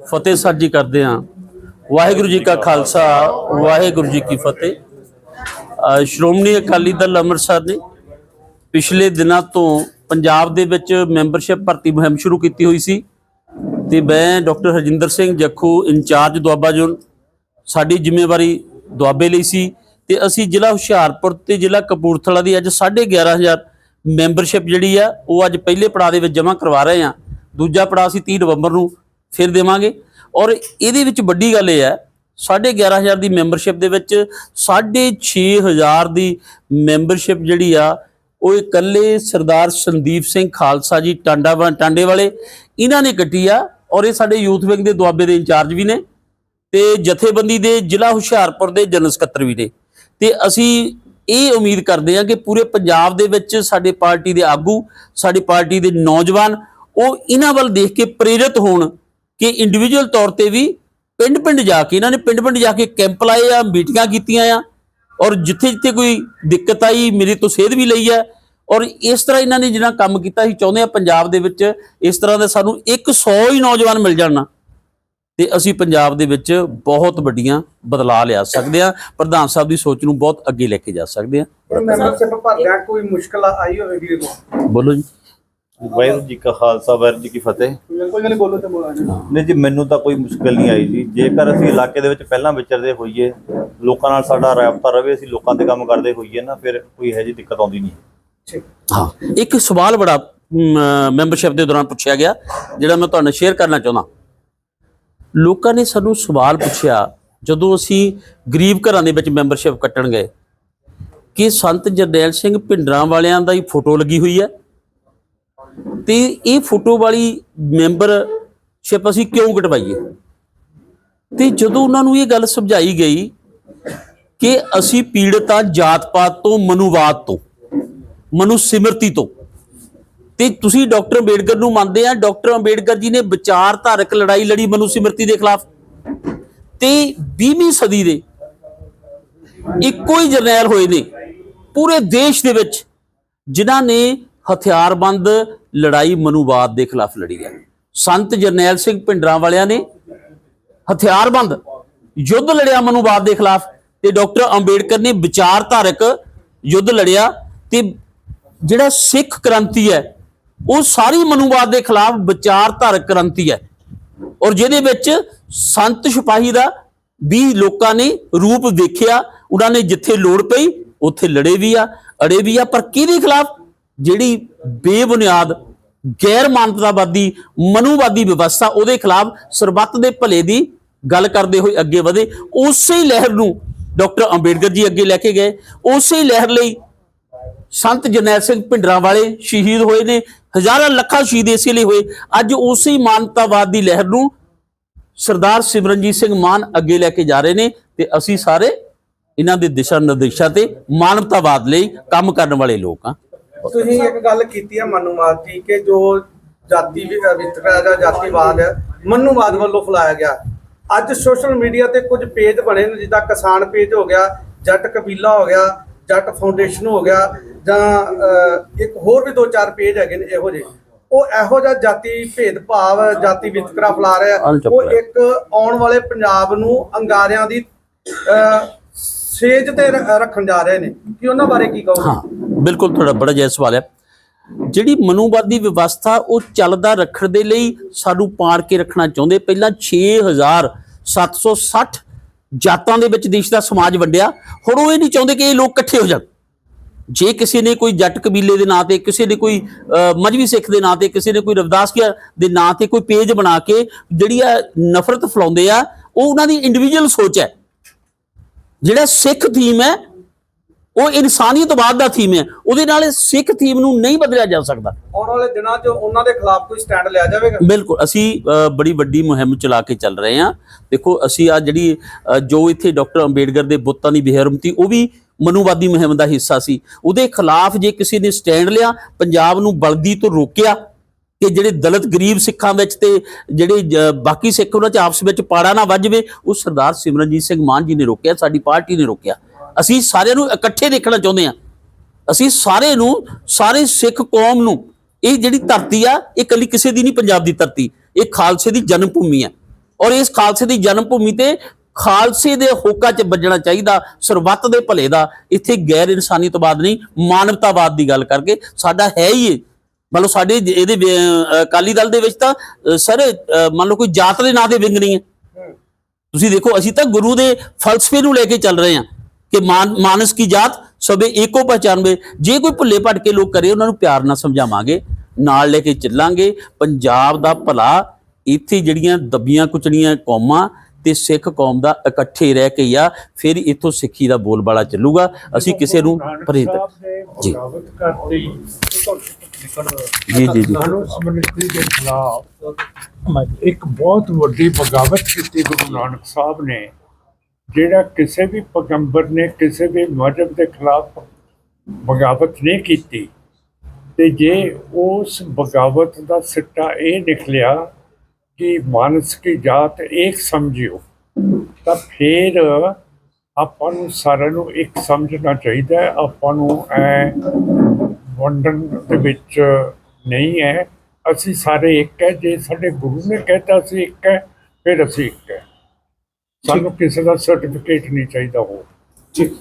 ਫਤਿਹ ਸਾਜੀ ਕਰਦੇ ਹਾਂ। ਵਾਹਿਗੁਰੂ ਜੀ ਕਾ ਖਾਲਸਾ, ਵਾਹਿਗੁਰੂ ਜੀ ਕੀ ਫਤਿਹ। ਸ਼੍ਰੋਮਣੀ ਅਕਾਲੀ ਦਲ ਅੰਮ੍ਰਿਤਸਰ ਨੇ ਪਿਛਲੇ ਦਿਨਾਂ ਤੋਂ ਪੰਜਾਬ ਦੇ ਵਿੱਚ ਮੈਂਬਰਸ਼ਿਪ ਭਰਤੀ ਮੁਹਿੰਮ ਸ਼ੁਰੂ ਕੀਤੀ ਹੋਈ ਸੀ ਤੇ ਮੈਂ doctor Harjinder Singh Jakhu incharge Doaba zone ਸਾਡੀ ਜ਼ਿੰਮੇਵਾਰੀ ਦੁਆਬੇ ਲਈ ਸੀ ਤੇ ਅਸੀਂ ਜ਼ਿਲ੍ਹਾ ਹੁਸ਼ਿਆਰਪੁਰ ਤੇ ਜ਼ਿਲ੍ਹਾ ਕਪੂਰਥਲਾ ਦੀ ਅੱਜ 11500 ਮੈਂਬਰਸ਼ਿਪ ਜਿਹੜੀ ਆ, ਉਹ ਅੱਜ ਪਹਿਲੇ ਪੜਾਅ ਦੇ ਵਿੱਚ ਜਮ੍ਹਾਂ ਕਰਵਾ ਰਹੇ ਹਾਂ। ਦੂਜਾ ਪੜਾਅ ਅਸੀਂ 30 ਨਵੰਬਰ ਨੂੰ ਫਿਰ ਦੇਵਾਂਗੇ। ਔਰ ਇਹਦੇ ਵਿੱਚ ਵੱਡੀ ਗੱਲ ਇਹ ਹੈ 11500 ਦੀ ਮੈਂਬਰਸ਼ਿਪ ਦੇ ਵਿੱਚ 6500 ਦੀ ਮੈਂਬਰਸ਼ਿਪ ਜਿਹੜੀ ਆ, ਉਹ ਇਕੱਲੇ ਸਰਦਾਰ ਸੰਦੀਪ ਸਿੰਘ ਖਾਲਸਾ ਜੀ ਟਾਂਡਾ ਟਾਂਡੇ ਵਾਲੇ, ਇਹਨਾਂ ਨੇ ਕੱਟੀ ਆ। ਔਰ ਇਹ ਸਾਡੇ ਯੂਥ ਵਿੰਗ ਦੇ ਦੁਆਬੇ ਦੇ ਇੰਚਾਰਜ ਵੀ ਨੇ ਤੇ ਜਥੇਬੰਦੀ ਦੇ ਜ਼ਿਲ੍ਹਾ ਹੁਸ਼ਿਆਰਪੁਰ ਦੇ ਜਨਰਲ ਸਕੱਤਰ ਵੀ ਨੇ। ਤੇ ਅਸੀਂ ਇਹ ਉਮੀਦ ਕਰਦੇ ਹਾਂ ਕਿ ਪੂਰੇ ਪੰਜਾਬ ਦੇ ਵਿੱਚ ਸਾਡੇ ਪਾਰਟੀ ਦੇ ਆਗੂ, ਸਾਡੀ ਪਾਰਟੀ ਦੇ ਨੌਜਵਾਨ, ਉਹ ਇਹਨਾਂ ਵੱਲ ਦੇਖ ਕੇ ਪ੍ਰੇਰਿਤ ਹੋਣ ਕਿ ਇੰਡੀਵਿਜੂਅਲ ਤੌਰ ਤੇ ਵੀ ਪਿੰਡ-ਪਿੰਡ ਜਾ ਕੇ ਇਹਨਾਂ ਨੇ ਪਿੰਡ-ਪਿੰਡ ਜਾ ਕੇ ਕੈਂਪ ਲਾਏ ਆ ਮੀਟਿੰਗਾਂ ਕੀਤੀਆਂ ਆ ਔਰ ਜਿੱਥੇ-ਜਿੱਥੇ ਕੋਈ ਦਿੱਕਤ ਆਈ ਮੇਰੇ ਤੋਂ ਸੇਧ ਵੀ ਲਈ ਹੈ ਔਰ ਇਸ ਤਰ੍ਹਾਂ ਇਹਨਾਂ ਨੇ ਜਿਹੜਾ ਕੰਮ ਕੀਤਾ ਸੀ ਚਾਹੁੰਦੇ ਆ ਪੰਜਾਬ ਦੇ ਵਿੱਚ ਇਸ ਤਰ੍ਹਾਂ ਦੇ ਸਾਨੂੰ 100 ਹੀ ਨੌਜਵਾਨ ਮਿਲ ਜਾਣ। ਤੇ ਅਸੀਂ ਪੰਜਾਬ ਦੇ ਵਿੱਚ ਬਹੁਤ ਵੱਡੀਆਂ ਬਦਲਾਅ ਲਿਆ ਸਕਦੇ ਆ ਪ੍ਰਧਾਨ ਸਾਹਿਬ ਦੀ ਸੋਚ ਨੂੰ ਬਹੁਤ ਅੱਗੇ ਲੈ ਕੇ ਜਾ ਸਕਦੇ ਆ। ਮੈਂਬਰਸ਼ਿਪ ਭਰਦਿਆਂ ਕੋਈ ਮੁਸ਼ਕਲ ਆਈ ਹੋਵੇ ਵੀਰ ਨੂੰ ਬੋਲੋ ਜੀ। ਵਾਹਿਗੁਰੂ ਜੀ ਕਾ ਖਾਲਸਾ ਵਾਹਿਗੁਰੂ ਜੀ ਕੀ ਫਤਿਹ। ਕੋਈ ਗੱਲ ਨਹੀਂ ਬੋਲੋ ਤੇ ਬੋਲਾ ਜੀ ਨਹੀਂ ਜੀ ਮੈਨੂੰ ਤਾਂ ਕੋਈ ਮੁਸ਼ਕਲ ਨਹੀਂ ਆਈ ਜੀ। ਜੇਕਰ ਅਸੀਂ ਇਲਾਕੇ ਦੇ ਵਿੱਚ ਪਹਿਲਾਂ ਵਿਚਰਦੇ ਹੋਈਏ ਲੋਕਾਂ ਨਾਲ ਸਾਡਾ ਰਾਬਤਾ ਰਵੇ ਅਸੀਂ ਲੋਕਾਂ ਦੇ ਕੰਮ ਕਰਦੇ ਹੋਈਏ ਨਾ ਫਿਰ ਕੋਈ ਇਹੋ ਜਿਹੀ ਦਿੱਕਤ ਆਉਂਦੀ ਨਹੀਂ। ਠੀਕ। ਹਾਂ ਇੱਕ ਸਵਾਲ ਬੜਾ ਮੈਂਬਰਸ਼ਿਪ ਦੇ ਦੌਰਾਨ ਪੁੱਛਿਆ ਗਿਆ ਜਿਹੜਾ ਮੈਂ ਤੁਹਾਨੂੰ ਸ਼ੇਅਰ ਕਰਨਾ ਚਾਹੁੰਦਾ। ਲੋਕਾਂ ਨੇ ਸਾਨੂੰ ਸਵਾਲ ਪੁੱਛਿਆ ਜਦੋਂ ਅਸੀਂ ਗਰੀਬ ਘਰਾਂ ਦੇ ਵਿੱਚ ਮੈਂਬਰਸ਼ਿਪ ਕੱਟਣ ਗਏ ਕਿ ਸੰਤ ਜਰਨੈਲ ਸਿੰਘ ਭਿੰਡਰਾਂ ਵਾਲਿਆਂ ਦਾ ਹੀ ਫੋਟੋ ਲੱਗੀ ਹੋਈ ਹੈ? ਤੇ ਇਹ ਫੋਟੋ ਵਾਲੀ ਮੈਂਬਰਸ਼ਿਪ ਅਸੀਂ ਕਿਉਂ ਕਟਵਾਈਏ? ਤੇ ਜਦੋਂ ਉਹਨਾਂ ਨੂੰ ਇਹ ਗੱਲ ਸਮਝਾਈ ਗਈ ਕਿ ਅਸੀਂ ਪੀੜਤ ਹਾਂ ਜਾਤ ਪਾਤ ਤੋਂ, ਮਨੂਵਾਦ ਤੋਂ ਮਨੁ ਸਿਮਰਤੀ ਤੋਂ, ਤੇ ਤੁਸੀਂ ਡਾਕਟਰ ਅੰਬੇਡਕਰ ਨੂੰ ਮੰਨਦੇ ਆ, ਡਾਕਟਰ ਅੰਬੇਡਕਰ ਜੀ ਨੇ ਵਿਚਾਰਧਾਰਕ ਲੜਾਈ ਲੜੀ ਮਨੁ ਸਿਮਰਤੀ ਦੇ ਖਿਲਾਫ। ਤੇ 20ਵੀਂ ਸਦੀ ਦੇ ਇੱਕੋ ਹੀ ਜਰਨੈਲ ਹੋਏ ਨੇ, ਪੂਰੇ ਦੇਸ਼ ਦੇ ਵਿੱਚ, ਜਿਨ੍ਹਾਂ ਨੇ ਹਥਿਆਰਬੰਦ ਲੜਾਈ ਮਨੂਵਾਦ ਦੇ ਖਿਲਾਫ ਲੜੀ ਹੈ ਸੰਤ ਜਰਨੈਲ ਸਿੰਘ ਭਿੰਡਰਾਂ ਵਾਲਿਆਂ ਨੇ ਹਥਿਆਰਬੰਦ ਯੁੱਧ ਲੜਿਆ ਮਨੂਵਾਦ ਦੇ ਖਿਲਾਫ ਤੇ ਡਾਕਟਰ ਅੰਬੇਡਕਰ ਨੇ ਵਿਚਾਰਧਾਰਕ ਯੁੱਧ ਲੜਿਆ ਤੇ ਜਿਹੜਾ ਸਿੱਖ ਕ੍ਰਾਂਤੀ ਹੈ, ਉਹ ਸਾਰੀ ਮਨੂਵਾਦ ਦੇ ਖਿਲਾਫ ਵਿਚਾਰਧਾਰਕ ਕ੍ਰਾਂਤੀ ਹੈ। ਔਰ ਜਿਹਦੇ ਵਿੱਚ ਸੰਤ ਸਿਪਾਹੀ ਦਾ ਵੀ ਲੋਕਾਂ ਨੇ ਰੂਪ ਦੇਖਿਆ ਉਹਨਾਂ ਨੇ ਜਿੱਥੇ ਲੋੜ ਪਈ, ਉੱਥੇ ਲੜੇ ਵੀ ਆ, ਅੜੇ ਵੀ ਆ, ਪਰ ਕਿਹਦੇ ਖਿਲਾਫ? ਜਿਹੜੀ ਬੇਬੁਨਿਆਦ ਗੈਰ ਮਾਨਵਤਾਵਾਦੀ ਮਨੂਵਾਦੀ ਵਿਵਸਥਾ, ਉਹਦੇ ਖਿਲਾਫ ਸਰਬੱਤ ਦੇ ਭਲੇ ਦੀ ਗੱਲ ਕਰਦੇ ਹੋਏ ਅੱਗੇ ਵਧੇ। ਉਸੇ ਲਹਿਰ ਨੂੰ ਡਾਕਟਰ ਅੰਬੇਡਕਰ ਜੀ ਅੱਗੇ ਲੈ ਕੇ ਗਏ। ਉਸੇ ਲਹਿਰ ਲਈ ਸੰਤ ਜਰਨੈਲ ਸਿੰਘ ਭਿੰਡਰਾਂ ਵਾਲੇ ਸ਼ਹੀਦ ਹੋਏ ਨੇ। ਹਜ਼ਾਰਾਂ ਲੱਖਾਂ ਸ਼ਹੀਦ ਇਸੇ ਲਈ ਹੋਏ। ਅੱਜ ਉਸੇ ਮਾਨਵਤਾਵਾਦ ਦੀ ਲਹਿਰ ਨੂੰ ਸਰਦਾਰ ਸਿਮਰਨਜੀਤ ਸਿੰਘ ਮਾਨ ਅੱਗੇ ਲੈ ਕੇ ਜਾ ਰਹੇ ਨੇ ਤੇ ਅਸੀਂ ਸਾਰੇ ਇਹਨਾਂ ਦੇ ਦਿਸ਼ਾ ਨਿਰਦੇਸ਼ਾਂ ਤੇ ਮਾਨਵਤਾਵਾਦ ਲਈ ਕੰਮ ਕਰਨ ਵਾਲੇ ਲੋਕ ਆ ਤੁਸੀਂ ਇੱਕ ਗੱਲ ਕੀਤੀ ਹੈ ਮਨੂਵਾਦ ਦੀ ਕਿ ਜੋ ਜਾਤੀ ਵਿਤਕਰਾ ਜਾਂ ਜਾਤੀਵਾਦ ਹੈ ਮਨੂਵਾਦ ਵੱਲੋਂ ਫੈਲਾਇਆ ਗਿਆ। ਅੱਜ ਸੋਸ਼ਲ ਮੀਡੀਆ ਤੇ ਕੁਝ ਪੇਜ ਬਣੇ ਨੇ ਜਿੱਦਾਂ ਕਿਸਾਨ ਪੇਜ ਹੋ ਗਿਆ ਜੱਟ ਕਬੀਲਾ ਹੋ ਗਿਆ ਜੱਟ ਫਾਊਂਡੇਸ਼ਨ ਹੋ ਗਿਆ ਜਾਂ ਇੱਕ ਹੋਰ ਵੀ ਦੋ ਚਾਰ ਪੇਜ ਹੈਗੇ ਨੇ ਇਹੋ ਜਿਹੇ। ਉਹ ਇਹੋ ਜਿਹਾ ਜਾਤੀ ਭੇਦਭਾਵ ਜਾਤੀ ਵਿਤਕਰਾ ਫੈਲਾ ਰਿਹਾ ਉਹ। ਇੱਕ ਆਉਣ ਵਾਲੇ ਪੰਜਾਬ ਨੂੰ ਅੰਗਾਰਿਆਂ ਦੀ ਸੇਜ ਤੇ ਰੱਖਣ ਜਾ ਰਹੇ ਨੇ। ਕਿ ਉਹਨਾਂ ਬਾਰੇ ਕੀ ਕਹੋਗੇ? ਹਾਂ। ਬਿਲਕੁਲ ਤੁਹਾਡਾ ਬੜਾ ਜਾਇਜ਼ ਸਵਾਲ ਹੈ। ਜਿਹੜੀ ਮਨੂਵਾਦੀ ਵਿਵਸਥਾ ਉਹ ਚੱਲਦਾ ਰੱਖਣ ਦੇ ਲਈ ਸਾਨੂੰ ਪਾੜ ਕੇ ਰੱਖਣਾ ਚਾਹੁੰਦੇ। ਪਹਿਲਾਂ 6760 ਜਾਤਾਂ ਦੇ ਵਿੱਚ ਦੇਸ਼ ਦਾ ਸਮਾਜ ਵੰਡਿਆ। ਹੁਣ ਉਹ ਇਹ ਨਹੀਂ ਚਾਹੁੰਦੇ ਕਿ ਇਹ ਲੋਕ ਇਕੱਠੇ ਹੋ ਜਾਣ। ਜੇ ਕਿਸੇ ਨੇ ਕੋਈ ਜੱਟ ਕਬੀਲੇ ਦੇ ਨਾਂ ਤੇ, ਕਿਸੇ ਨੇ ਕੋਈ ਮਜ਼ਵੀ ਸਿੱਖ ਦੇ ਨਾਂ ਤੇ, ਕਿਸੇ ਨੇ ਕੋਈ ਰਵਿਦਾਸੀਆ ਦੇ ਨਾਂ ਤੇ ਕੋਈ ਪੇਜ ਬਣਾ ਕੇ ਜਿਹੜੀ ਆ ਨਫ਼ਰਤ ਫੈਲਾਉਂਦੇ ਆ, ਉਹ ਉਹਨਾਂ ਦੀ ਇੰਡੀਵਿਜੂਅਲ ਸੋਚ ਹੈ। ਜਿਹੜਾ ਸਿੱਖ ਥੀਮ ਹੈ ਉਹ ਇਨਸਾਨੀਅਤਵਾਦ ਦਾ ਥੀਮ ਹੈ। ਉਹਦੇ ਨਾਲ ਸਿੱਖ ਥੀਮ ਨੂੰ ਨਹੀਂ ਬਦਲਿਆ ਜਾ ਸਕਦਾ। ਆਉਣ ਵਾਲੇ ਦਿਨਾਂ 'ਚ ਉਹਨਾਂ ਦੇ ਖਿਲਾਫ ਕੋਈ ਸਟੈਂਡ ਲਿਆ ਜਾਵੇਗਾ? ਬਿਲਕੁਲ ਅਸੀਂ ਬੜੀ ਵੱਡੀ ਮੁਹਿੰਮ ਚਲਾ ਕੇ ਚੱਲ ਰਹੇ ਹਾਂ। ਦੇਖੋ ਅਸੀਂ ਆ ਜਿਹੜੀ ਜੋ ਇੱਥੇ ਡਾਕਟਰ ਅੰਬੇਡਕਰ ਦੇ ਬੁੱਤਾਂ ਦੀ ਬੇਹਰਮਤੀ ਉਹ ਵੀ ਮਨੂਵਾਦੀ ਮੁਹਿੰਮ ਦਾ ਹਿੱਸਾ ਸੀ। ਉਹਦੇ ਖਿਲਾਫ ਜੇ ਕਿਸੇ ਨੇ ਸਟੈਂਡ ਲਿਆ ਪੰਜਾਬ ਨੂੰ ਬਲਦੀ ਤੋਂ ਰੋਕਿਆ ਕਿ ਜਿਹੜੇ ਦਲਿਤ ਗਰੀਬ ਸਿੱਖਾਂ ਵਿੱਚ ਤੇ ਜਿਹੜੇ ਬਾਕੀ ਸਿੱਖ ਉਹਨਾਂ 'ਚ ਆਪਸ ਵਿੱਚ ਪਾੜਾ ਨਾ ਵੱਜਵੇ ਉਹ ਸਰਦਾਰ ਸਿਮਰਨਜੀਤ ਸਿੰਘ ਮਾਨ ਜੀ ਨੇ ਰੋਕਿਆ ਸਾਡੀ ਪਾਰਟੀ ਨੇ ਰੋਕਿਆ। ਅਸੀਂ ਸਾਰਿਆਂ ਨੂੰ ਇਕੱਠੇ ਦੇਖਣਾ ਚਾਹੁੰਦੇ ਹਾਂ। ਅਸੀਂ ਸਾਰੇ ਨੂੰ ਸਾਰੇ ਸਿੱਖ ਕੌਮ ਨੂੰ ਇਹ ਜਿਹੜੀ ਧਰਤੀ ਆ ਇਹ ਕੱਲੀ ਕਿਸੇ ਦੀ ਨਹੀਂ ਪੰਜਾਬ ਦੀ ਧਰਤੀ। ਇਹ ਖਾਲਸੇ ਦੀ ਜਨਮ ਭੂਮੀ ਆ। ਔਰ ਇਸ ਖਾਲਸੇ ਦੀ ਜਨਮ ਭੂਮੀ ਤੇ ਖਾਲਸੇ ਦੇ ਹੋਕਾ 'ਚ ਵੱਜਣਾ ਚਾਹੀਦਾ ਸਰਬੱਤ ਦੇ ਭਲੇ ਦਾ। ਇੱਥੇ ਗੈਰ ਇਨਸਾਨੀਅਤਵਾਦ ਨਹੀਂ ਮਾਨਵਤਾਵਾਦ ਦੀ ਗੱਲ ਕਰਕੇ। ਸਾਡਾ ਹੈ ਹੀ ਲਓ ਸਾਡੇ ਇਹਦੇ ਅਕਾਲੀ ਦਲ ਦੇ ਵਿੱਚ ਤਾਂ ਸਰ ਮੰਨ ਲਓ ਕੋਈ ਜਾਤ ਦੇ ਨਾਂ ਤੇ ਵਿੰਗ ਨਹੀਂ ਹੈ। ਤੁਸੀਂ ਦੇਖੋ ਅਸੀਂ ਤਾਂ ਗੁਰੂ ਦੇ ਫਲਸਫੇ ਨੂੰ ਲੈ ਕੇ ਚੱਲ ਰਹੇ ਹਾਂ। ਕਿ ਮਾਨ ਮਾਨਸ ਕੀ ਜਾਤ ਸਭੇ ਏਕੋ ਪਹਿਚਾਨਵੇ ਜੇ ਕੋਈ ਭੁੱਲੇ ਭਟਕੇ ਲੋਕ ਕਰੇ ਉਹਨਾਂ ਨੂੰ ਪਿਆਰ ਨਾਲ ਸਮਝਾਵਾਂਗੇ ਨਾਲ ਲੈ ਕੇ ਚੱਲਾਂਗੇ। ਪੰਜਾਬ ਦਾ ਭਲਾ ਇੱਥੇ ਜਿਹੜੀਆਂ ਦਬੀਆਂ ਕੁਚਲੀਆਂ ਕੌਮਾਂ ਤੇ ਸਿੱਖ ਕੌਮ ਦਾ ਇਕੱਠੇ ਰਹਿ ਕੇ ਆ ਫਿਰ ਇੱਥੋਂ ਸਿੱਖੀ ਦਾ ਬੋਲਬਾਲਾ ਚੱਲੂਗਾ। ਅਸੀਂ ਕਿਸੇ ਨੂੰ ਪ੍ਰੇਰਿਤ ਜੀ। ਜੀ ਜੀ ਜੀ। ਦੇ ਖਿਲਾਫ ਇੱਕ ਬਹੁਤ ਵੱਡੀ ਬਗਾਵਤ ਕੀਤੀ ਗੁਰੂ ਨਾਨਕ ਸਾਹਿਬ ਨੇ। ਜਿਹੜਾ ਕਿਸੇ ਵੀ ਪੈਗੰਬਰ ਨੇ ਕਿਸੇ ਵੀ ਮਜ਼ਹਬ ਦੇ ਖਿਲਾਫ ਬਗਾਵਤ ਨਹੀਂ ਕੀਤੀ, ਤੇ ਜੇ ਉਸ ਬਗਾਵਤ ਦਾ ਸਿੱਟਾ ਇਹ ਨਿਕਲਿਆ ਕਿ ਮਾਨਸ ਕੀ ਜਾਤ ਇੱਕ ਸਮਝਿਓ, ਤਾਂ ਫਿਰ ਆਪਾਂ ਨੂੰ ਸਾਰਿਆਂ ਨੂੰ ਇੱਕ ਸਮਝਣਾ ਚਾਹੀਦਾ ਹੈ। ਆਪਾਂ ਨੂੰ ਐ ਵੰਡਣ ਦੇ ਵਿੱਚ ਨਹੀਂ ਹੈ। ਅਸੀਂ ਸਾਰੇ ਇੱਕ ਹੈ। ਜੇ ਸਾਡੇ ਗੁਰੂ ਨੇ ਕਹਿਤਾ ਅਸੀਂ ਇੱਕ ਹੈ, ਫਿਰ ਅਸੀਂ ਇੱਕ ਹੈ। ਸਾਨੂੰ ਕਿਸੇ ਦਾ ਸਰਟੀਫਿਕੇਟ ਨਹੀਂ ਚਾਹੀਦਾ ਹੋ ਠੀਕ